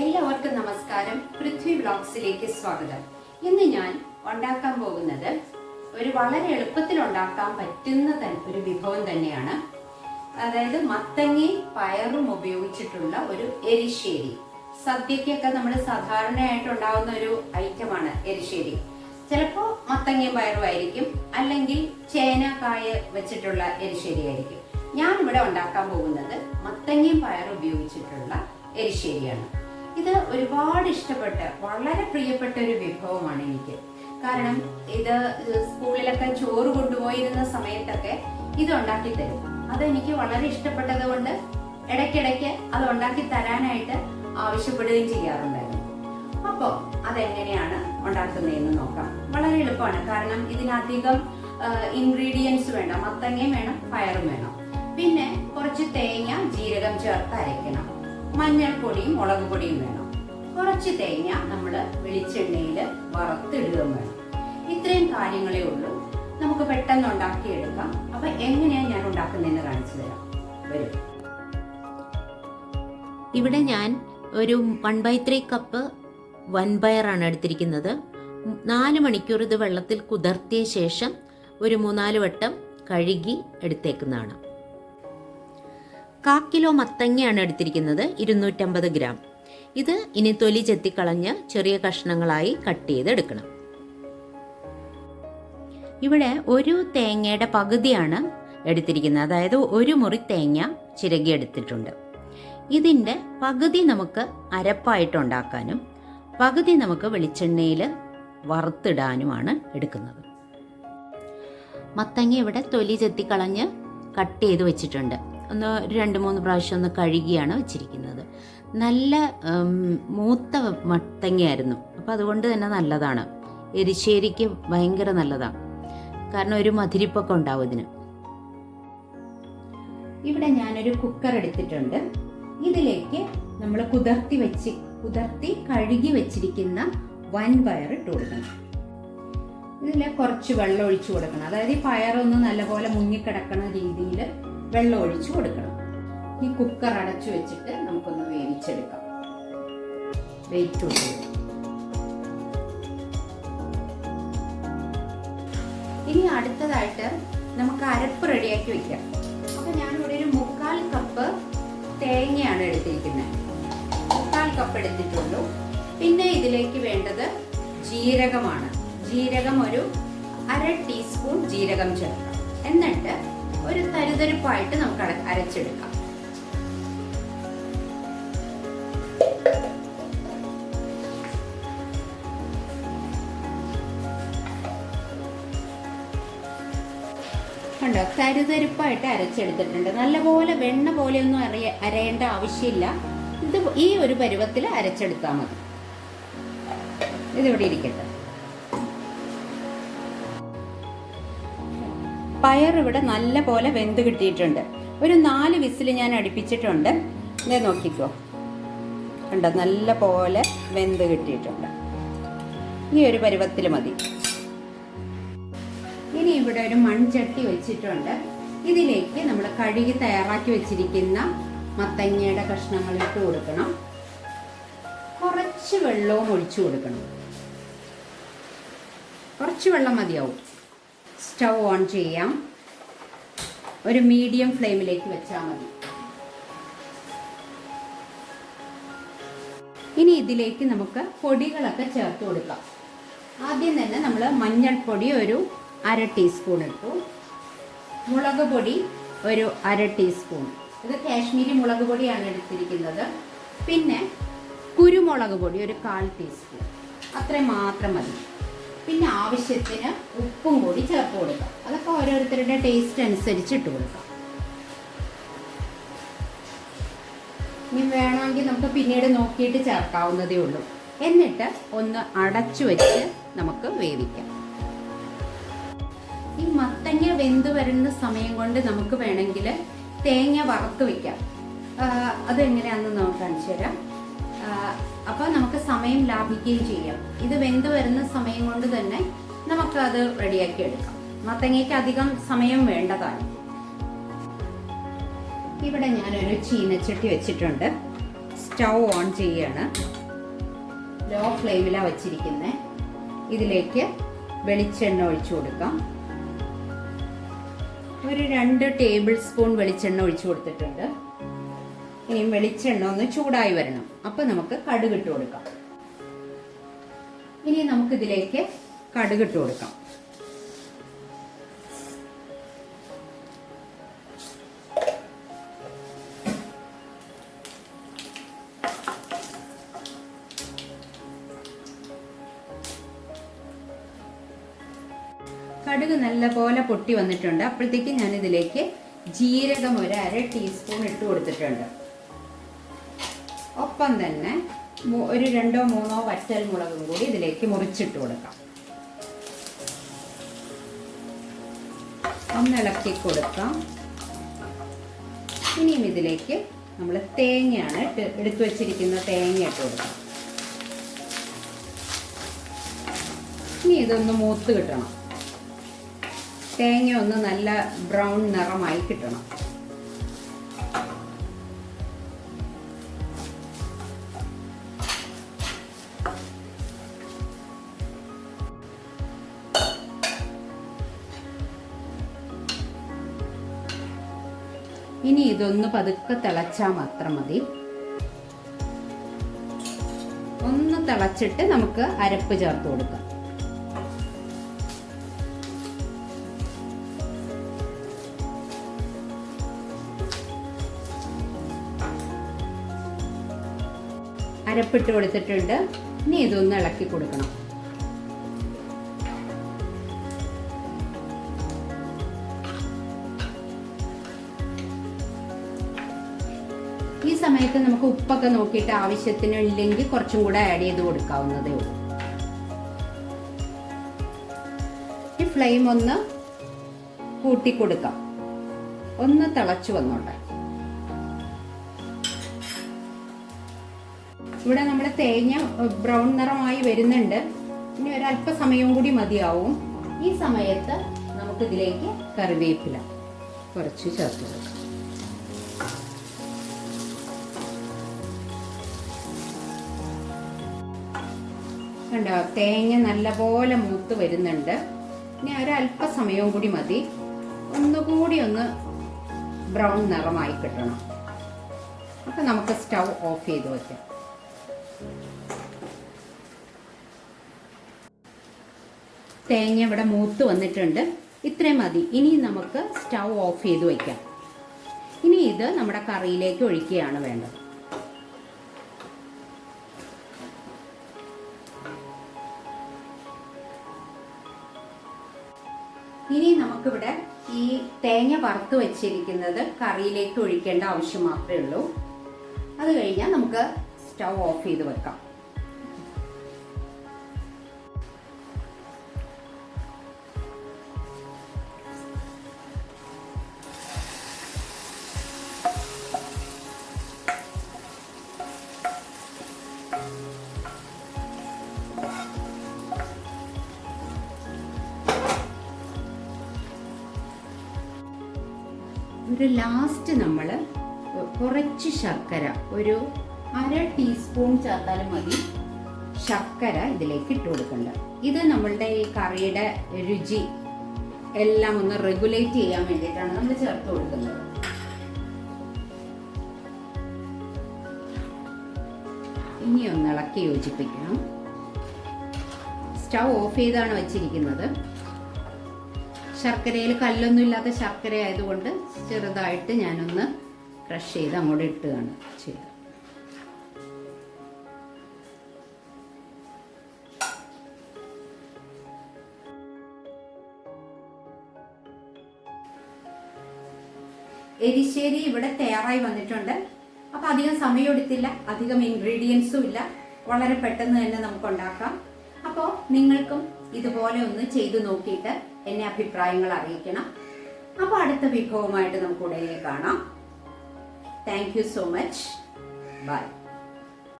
എല്ലാവർക്കും നമസ്കാരം. പൃഥ്വി ബ്ലോഗ്സിലേക്ക് സ്വാഗതം. ഇന്ന് ഞാൻ ഉണ്ടാക്കാൻ പോകുന്നത് ഒരു വളരെ എളുപ്പത്തിൽ ഉണ്ടാക്കാൻ പറ്റുന്ന ഒരു വിഭവം തന്നെയാണ്. അതായത് മത്തങ്ങി പയറും ഉപയോഗിച്ചിട്ടുള്ള ഒരു എരിശ്ശേരി. സദ്യക്കൊക്കെ നമ്മൾ സാധാരണയായിട്ട് ഉണ്ടാകുന്ന ഒരു ഐറ്റമാണ് എരിശ്ശേരി. ചിലപ്പോൾ മത്തങ്ങയും പയറും ആയിരിക്കും. അല്ലെങ്കിൽ ചേന കായ വെച്ചിട്ടുള്ള എരിശ്ശേരി ആയിരിക്കും. ഞാൻ ഇവിടെ ഉണ്ടാക്കാൻ പോകുന്നത് മത്തങ്ങയും പയറും ഉപയോഗിച്ചിട്ടുള്ള എരിശ്ശേരിയാണ്. ഇത് ഒരുപാട് ഇഷ്ടപ്പെട്ട വളരെ പ്രിയപ്പെട്ട ഒരു വിഭവമാണ് എനിക്ക്. കാരണം ഇത് സ്കൂളിലൊക്കെ ചോറ് കൊണ്ടുപോയിരുന്ന സമയത്തൊക്കെ ഇത് ഉണ്ടാക്കി തരും. അതെനിക്ക് വളരെ ഇഷ്ടപ്പെട്ടത് കൊണ്ട് ഇടയ്ക്കിടയ്ക്ക് അത് ഉണ്ടാക്കി തരാനായിട്ട് ആവശ്യപ്പെടുകയും ചെയ്യാറുണ്ടായിരുന്നു. അപ്പോൾ അതെങ്ങനെയാണ് ഉണ്ടാക്കുന്നതെന്ന് നോക്കാം. വളരെ എളുപ്പമാണ്. കാരണം ഇതിനധികം ഇൻഗ്രീഡിയൻസ് വേണ്ട മത്തങ്ങയും വേണം പയറും വേണം. പിന്നെ കുറച്ച് തേങ്ങ ജീരകം ചേർത്ത് അരയ്ക്കണം. മഞ്ഞൾപ്പൊടിയും മുളക് പൊടിയും വേണം. കുറച്ച് തേങ്ങ നമ്മൾ വെളിച്ചെണ്ണയിൽ വറുത്തിടുകയും വേണം. ഇത്രയും കാര്യങ്ങളേ ഉള്ളൂ. നമുക്ക് പെട്ടെന്ന് ഉണ്ടാക്കിയെടുക്കാം. അപ്പൊ എങ്ങനെയാണ് ഞാൻ ഉണ്ടാക്കുന്നതെന്ന് കാണിച്ചു തരാം. വരും. ഇവിടെ ഞാൻ ഒരു വൺ ബൈ ത്രീ കപ്പ് വൻപയറാണ് എടുത്തിരിക്കുന്നത്. നാല് മണിക്കൂർ ഇത് വെള്ളത്തിൽ കുതിർത്തിയ ശേഷം ഒരു മൂന്നാൽ വട്ടം കഴുകി എടുത്തേക്കുന്നതാണ്. കാ കിലോ മത്തങ്ങയാണ് എടുത്തിരിക്കുന്നത് ഇരുന്നൂറ്റമ്പത് ഗ്രാം. ഇത് ഇനി തൊലി ചെത്തിക്കളഞ്ഞ് ചെറിയ കഷ്ണങ്ങളായി കട്ട് ചെയ്തെടുക്കണം. ഇവിടെ ഒരു തേങ്ങയുടെ പകുതിയാണ് എടുത്തിരിക്കുന്നത്. അതായത് ഒരു മുറി തേങ്ങ ചിരകി എടുത്തിട്ടുണ്ട്. ഇതിന്റെ പകുതി നമുക്ക് അരപ്പായിട്ട് ഉണ്ടാക്കാനും പകുതി നമുക്ക് വെളിച്ചെണ്ണയിൽ വറുത്തിടാനുമാണ് എടുക്കുന്നത്. മത്തങ്ങ ഇവിടെ തൊലി ചെത്തിക്കളഞ്ഞ് കട്ട് ചെയ്ത് വെച്ചിട്ടുണ്ട്. ഒന്ന് രണ്ട് മൂന്ന് പ്രാവശ്യം ഒന്ന് കഴുകിയാണ് വെച്ചിരിക്കുന്നത്. നല്ല മൂത്ത മത്തങ്ങയായിരുന്നു. അപ്പോൾ അതുകൊണ്ട് തന്നെ നല്ലതാണ്. എരിശ്ശേരിക്ക് ഭയങ്കര നല്ലതാണ്. കാരണം ഒരു മധുരിപ്പൊക്കെ ഉണ്ടാവും ഇതിന്. ഇവിടെ ഞാനൊരു കുക്കർ എടുത്തിട്ടുണ്ട്. ഇതിലേക്ക് നമ്മൾ കുതിർത്തി വെച്ച് കുതിർത്തി കഴുകി വെച്ചിരിക്കുന്ന വൻപയർ ഇട്ട് കൊടുക്കണം. ഇതിൽ കുറച്ച് വെള്ളം ഒഴിച്ചു കൊടുക്കണം. അതായത് ഈ പയറൊന്ന് നല്ലപോലെ മുങ്ങിക്കിടക്കുന്ന രീതിയിൽ വെള്ളം ഒഴിച്ചു കൊടുക്കണം. ഈ കുക്കർ അടച്ചു വെച്ചിട്ട് നമുക്കൊന്ന് വേവിച്ചെടുക്കാം. വെയിറ്റ് കൊടുക്കും ഇനി അടുത്തതായിട്ട് നമുക്ക് അരപ്പ് റെഡിയാക്കി വെക്കാം. അപ്പൊ ഞാനിവിടെ ഒരു മുക്കാൽ കപ്പ് തേങ്ങയാണ് എടുത്തിരിക്കുന്നത്. മുക്കാൽ കപ്പ് എടുത്തിട്ടുള്ളൂ. പിന്നെ ഇതിലേക്ക് വേണ്ടത് ജീരകമാണ്. ജീരകം ഒരു അര ടീസ്പൂൺ ജീരകം ചേർക്കാം. എന്നിട്ട് ഒരു തരുതരുപ്പായിട്ട് നമുക്ക് അരച്ചെടുക്കാം. കണ്ടോ? തരുതരുപ്പായിട്ട് അരച്ചെടുത്തിട്ടുണ്ട്. നല്ലപോലെ വെണ്ണ പോലെയൊന്നും അറിയ അരയേണ്ട ആവശ്യമില്ല. ഇത് ഈ ഒരു പരുവത്തിൽ അരച്ചെടുത്താൽ മതി. ഇതിവിടെ ഇരിക്കട്ടെ. പയർ ഇവിടെ നല്ല പോലെ വെന്ത് കിട്ടിയിട്ടുണ്ട്. ഒരു നാല് വിസിൽ ഞാൻ അടുപ്പിച്ചിട്ടുണ്ട്. ഇതേ നോക്കിക്കോ. കണ്ടോ? നല്ല പോലെ വെന്ത് കിട്ടിയിട്ടുണ്ട്. ഈ ഒരു പരുവത്തിൽ മതി. ഇനി ഇവിടെ ഒരു മൺചട്ടി വെച്ചിട്ടുണ്ട്. ഇതിലേക്ക് നമ്മൾ കഴുകി തയ്യാറാക്കി വെച്ചിരിക്കുന്ന മത്തങ്ങയുടെ കഷ്ണങ്ങൾ ഇട്ട് കൊടുക്കണം. കുറച്ച് വെള്ളവും ഒഴിച്ചു കൊടുക്കണം. കുറച്ച് വെള്ളം മതിയാവും. സ്റ്റൗ ഓൺ ചെയ്യാം. ഒരു മീഡിയം ഫ്ലെയിമിലേക്ക് വെച്ചാൽ മതി. ഇനി ഇതിലേക്ക് നമുക്ക് പൊടികളൊക്കെ ചേർത്ത് കൊടുക്കാം. ആദ്യം തന്നെ നമ്മൾ മഞ്ഞൾപ്പൊടി ഒരു അര ടീസ്പൂൺ ഇട്ടു. മുളക് പൊടി ഒരു അര ടീസ്പൂൺ. ഇത് കാശ്മീരി മുളക് പൊടിയാണ് എടുത്തിരിക്കുന്നത്. പിന്നെ കുരുമുളക് പൊടി ഒരു കാൽ ടീസ്പൂൺ. അത്രയും മാത്രം മതി. പിന്നെ ആവശ്യത്തിന് ഉപ്പും കൂടി ചേർത്ത് കൊടുക്കാം. അതൊക്കെ ഓരോരുത്തരുടെ ടേസ്റ്റ് അനുസരിച്ച് ഇട്ട് കൊടുക്കാം. ഇനി വേണമെങ്കിൽ നമുക്ക് പിന്നീട് നോക്കിയിട്ട് ചേർക്കാവുന്നതേ ഉള്ളൂ. എന്നിട്ട് ഒന്ന് അടച്ചു വെച്ച് നമുക്ക് വേവിക്കാം. ഈ മത്തങ്ങ വെന്ത് വരുന്ന സമയം കൊണ്ട് നമുക്ക് വേണമെങ്കിൽ തേങ്ങ വറുത്ത് വെക്കാം. ആ, അതെങ്ങനെയാണെന്ന് നമുക്ക് കാണിച്ചു തരാം. അപ്പോൾ നമുക്ക് സമയം ലാഭിക്കുകയും ചെയ്യാം. ഇത് വെന്ത് വരുന്ന സമയം കൊണ്ട് തന്നെ നമുക്ക് അത് റെഡിയാക്കി എടുക്കാം. മത്തങ്ങയ്ക്ക് അധികം സമയം വേണ്ടതാണ്. ഇവിടെ ഞാനൊരു ചീനച്ചട്ടി വെച്ചിട്ടുണ്ട്. സ്റ്റൗ ഓൺ ചെയ്യാണ്. ലോ ഫ്ലെയിമിലാണ് വച്ചിരിക്കുന്നത് ഇതിലേക്ക് വെളിച്ചെണ്ണ ഒഴിച്ചു കൊടുക്കാം. ഒരു രണ്ട് ടേബിൾ സ്പൂൺ വെളിച്ചെണ്ണ ഒഴിച്ചു കൊടുത്തിട്ടുണ്ട്. ഇനി വെളിച്ചെണ്ണ ഒന്ന് ചൂടായി വരണം. അപ്പം നമുക്ക് കടുക് കടുകിട്ട് കൊടുക്കാം. ഇനി നമുക്ക് നമുക്കിതിലേക്ക് കടുകിട്ട് കൊടുക്കാം. കടുക് നല്ലപോലെ പൊട്ടി വന്നിട്ടുണ്ട്. അപ്പോഴത്തേക്ക് ഞാൻ ഇതിലേക്ക് ജീരകം ഒരു അര ടീസ്പൂൺ ഇട്ട് കൊടുത്തിട്ടുണ്ട്. ഒപ്പം തന്നെ ഒരു രണ്ടോ മൂന്നോ വറ്റൽ മുളകും കൂടി ഇതിലേക്ക് മുറിച്ചിട്ട് കൊടുക്കാം. ഒന്ന് ഇളക്കി കൊടുക്കാം. ഇനിയും ഇതിലേക്ക് നമ്മൾ തേങ്ങയാണ് ഇട്ട് എടുത്തു വച്ചിരിക്കുന്ന തേങ്ങ ഇട്ട് കൊടുക്കാം. ഇനി ഇതൊന്ന് മൂത്ത് കിട്ടണം. തേങ്ങ ഒന്ന് നല്ല ബ്രൗൺ നിറമായി കിട്ടണം. ഇനി ഇതൊന്ന് പതുക്കെ തിളച്ചാൽ മാത്രം മതി. ഒന്ന് തിളച്ചിട്ട് നമുക്ക് അരപ്പ് ചേർത്ത് കൊടുക്കാം. അരപ്പിട്ട് കൊടുത്തിട്ടുണ്ട്. ഇനി ഇതൊന്ന് ഇളക്കി കൊടുക്കണം. സമയത്ത് നമുക്ക് ഉപ്പൊക്കെ നോക്കിയിട്ട് ആവശ്യത്തിന് ഇല്ലെങ്കിൽ കുറച്ചും കൂടെ ആഡ് ചെയ്ത് കൊടുക്കാവുന്നതേ ഉള്ളൂ. ഈ ഫ്ലെയിം ഒന്ന് കൂട്ടി കൊടുക്കാം. ഒന്ന് തിളച്ചു വന്നോട്ടെ. ഇവിടെ നമ്മുടെ തേങ്ങ ബ്രൗൺ നിറമായി വരുന്നുണ്ട്. ഇനി ഒരല്പ സമയം കൂടി മതിയാവും. ഈ സമയത്ത് നമുക്കിതിലേക്ക് കറിവേപ്പില കുറച്ച് ചേർത്ത് കൊടുക്കാം. കണ്ടോ തേങ്ങ നല്ലപോലെ മൂത്ത് വരുന്നുണ്ട്. ഇനി ഒരല്പസമയവും കൂടി മതി. ഒന്നുകൂടി ഒന്ന് ബ്രൗൺ നിറമായി കിട്ടണം. അപ്പം നമുക്ക് സ്റ്റൗ ഓഫ് ചെയ്ത് വയ്ക്കാം തേങ്ങ ഇവിടെ മൂത്ത് വന്നിട്ടുണ്ട്. ഇത്രയും മതി. ഇനി നമുക്ക് സ്റ്റൗ ഓഫ് ചെയ്ത് വയ്ക്കാം ഇനി ഇത് നമ്മുടെ കറിയിലേക്ക് ഒഴിക്കുകയാണ് വേണ്ടത്. നമുക്കിവിടെ ഈ തേങ്ങ വറുത്ത് വെച്ചിരിക്കുന്നത് കറിയിലേക്ക് ഒഴിക്കേണ്ട ആവശ്യം മാത്രമേ ഉള്ളൂ. അത് കഴിഞ്ഞാൽ നമുക്ക് സ്റ്റൗ ഓഫ് ചെയ്ത് വെക്കാം. ഒരു ലാസ്റ്റ് നമ്മൾ കുറച്ച് ശർക്കര ഒരു അര ടീസ്പൂൺ ചേർത്താലും മതി. ശർക്കര ഇതിലേക്ക് ഇട്ട് കൊടുക്കണ്ട. ഇത് നമ്മളുടെ ഈ കറിയുടെ രുചി എല്ലാം ഒന്ന് റെഗുലേറ്റ് ചെയ്യാൻ വേണ്ടിയിട്ടാണ് നമ്മൾ ചേർത്ത് കൊടുക്കുന്നത്. ഇനി ഒന്ന് ഇളക്കി യോജിപ്പിക്കണം സ്റ്റൗ ഓഫ് ചെയ്താണ് വെച്ചിരിക്കുന്നത്. ശർക്കരയിൽ കല്ലൊന്നും ഇല്ലാത്ത ശർക്കര ആയതുകൊണ്ട് ചെറുതായിട്ട് ഞാനൊന്ന് ക്രഷ് ചെയ്ത് അങ്ങോട്ട് ഇട്ടുകയാണ് ചെയ്തത്. എരിശ്ശേരി ഇവിടെ തയ്യാറായി വന്നിട്ടുണ്ട്. അപ്പൊ അധികം സമയം എടുത്തില്ല അധികം ഇൻഗ്രീഡിയൻസും ഇല്ല. വളരെ പെട്ടെന്ന് തന്നെ നമുക്ക് ഉണ്ടാക്കാം. അപ്പോൾ നിങ്ങൾക്കും ഇതുപോലെ ഒന്ന് ചെയ്തു നോക്കിയിട്ട് എന്നെ അഭിപ്രായങ്ങൾ അറിയിക്കണം. അപ്പോൾ അടുത്ത വിഭവമായിട്ട് നമുക്ക് ഉടനെ കാണാം. Thank you so much bye